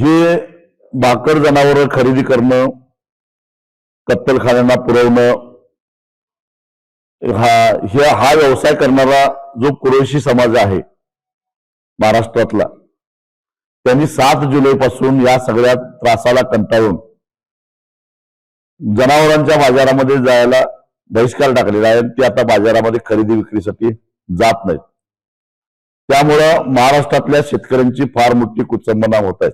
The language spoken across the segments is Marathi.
हे भाकर जनावर खरेदी करणं कत्तलखान्यांना पुरवणं हा हे हा व्यवसाय करणारा जो कुरेशी समाज आहे महाराष्ट्रातला त्यांनी सात जुलै पासून या सगळ्या त्रासाला कंटाळून जनावरांच्या बाजारामध्ये जायला बहिष्कार टाकलेला आहे ते आता बाजारामध्ये खरेदी विक्रीसाठी जात नाहीत. त्यामुळं महाराष्ट्रातल्या शेतकऱ्यांची फार मोठी कुचंबना होत आहे.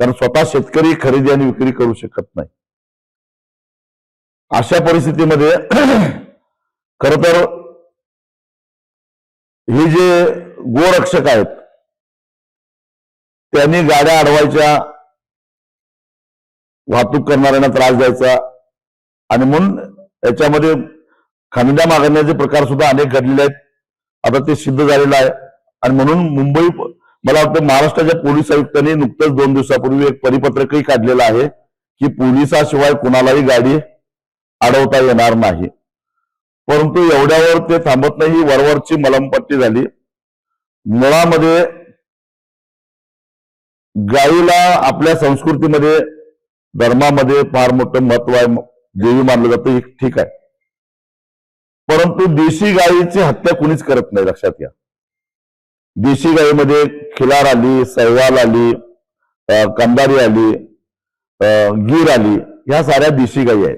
कारण स्वतः शेतकरी खरेदी आणि विक्री करू शकत नाही. अशा परिस्थितीमध्ये खर तर हे जे गोरक्षक आहेत त्यांनी गाड्या अडवायच्या वाहतूक करणाऱ्यांना त्रास द्यायचा आणि म्हणून याच्यामध्ये खांद्या मागण्याचे प्रकार सुद्धा अनेक घडलेले आहेत. आता ते सिद्ध झालेलं आहे आणि म्हणून मुंबई मला वाटतं महाराष्ट्राच्या पोलीस आयुक्तांनी नुकतंच दोन दिवसापूर्वी एक परिपत्रकही काढलेलं आहे की पोलिसाशिवाय कुणालाही गाडी अडवता येणार नाही. परंतु एवढ्यावर ते थांबत नाही वरवरची मलमपट्टी झाली. मुळामध्ये गायीला आपल्या संस्कृतीमध्ये धर्मामध्ये फार मोठं महत्त्व आहे देवी मानलं जातं हे ठीक आहे. परंतु देशी गायीची हत्या कुणीच करत नाही लक्षात घ्या. देशी गायीमध्ये खिलार आली सहवाल आली कंदारी आली गीर आली ह्या साऱ्या देशी गायी आहेत.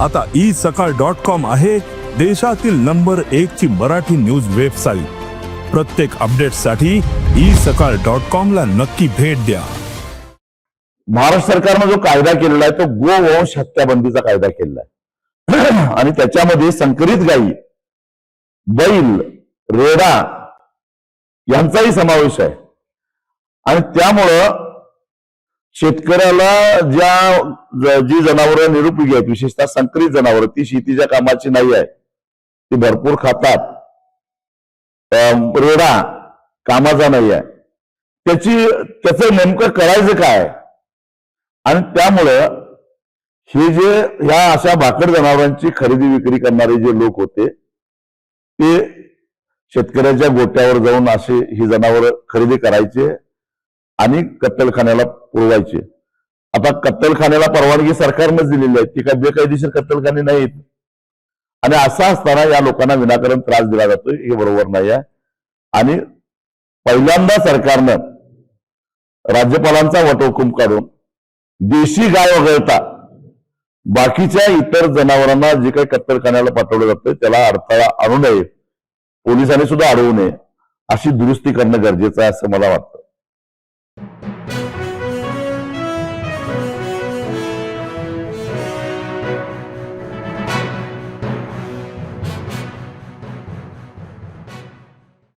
आता ई सकाळ डॉट कॉम आहे देशातील नंबर एक ची मराठी न्यूज वेबसाईट. प्रत्येक अपडेटसाठी ई सकाळ डॉट कॉम ला नक्की भेट द्या. महाराष्ट्र सरकारनं जो कायदा केलेला आहे तो गोवंश हत्याबंदीचा कायदा केलेला आहे. आणि त्याच्यामध्ये संकरित गायी बैल रेडा यांचाही समावेश आहे. आणि त्यामुळं शेतकऱ्याला ज्या जी जनावरं निरुपयोगी आहेत विशेषतः संकरित जनावरं ती शेतीच्या कामाची नाही आहे. ती भरपूर खातात. अं, रेडा कामाचा नाही आहे. त्याची त्याचं नेमकं करायचं काय? आणि त्यामुळं हे जे ह्या अशा भाकड जनावरांची खरेदी विक्री करणारे जे लोक होते ते शेतकऱ्याच्या गोट्यावर जाऊन असे ही जनावर खरेदी करायचे आणि कत्तलखान्याला पुरवायचे. आता कत्तलखान्याला परवानगी सरकारनंच दिलेली आहे. ती काय बेकायदेशीर कत्तलखाने नाहीत. आणि असं असताना या लोकांना विनाकारण त्रास दिला जातोय हे बरोबर नाही आहे. आणि पहिल्यांदा सरकारनं राज्यपालांचा वटहुकूम काढून देशी गाय वगळता बाकीच्या इतर जनावरांना जे काही कत्तलखान्याला पाठवलं जातं त्याला अडथळा आणू नये. पोलिसांनी सुद्धा अडवू नये. अशी दुरुस्ती करणं गरजेचं आहे असं मला वाटतं.